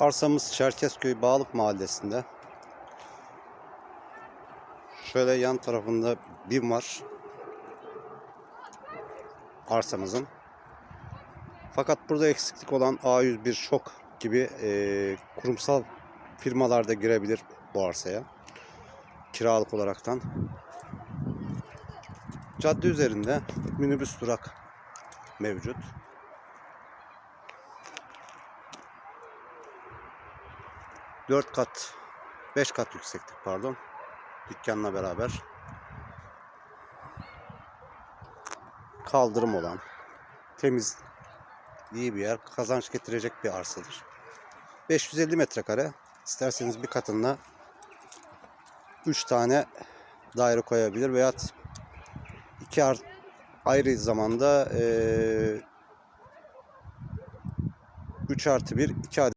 Arsamız Çerkezköy Bağlık Mahallesi'nde. Şöyle yan tarafında BİM var. Arsamızın. Fakat burada eksiklik olan A101 Şok gibi eee, kurumsal firmalar da girebilir bu arsaya. Kiralık olaraktan. Cadde üzerinde minibüs durak mevcut. Dört kat, beş kat yükseklik pardon. Dükkanla beraber. Kaldırım olan, temiz, iyi bir yer, kazanç getirecek bir arsadır. 550 metrekare. İsterseniz bir katında 3 tane daire koyabilir veya iki ayrı zamanda eee 3 artı 1 2 adet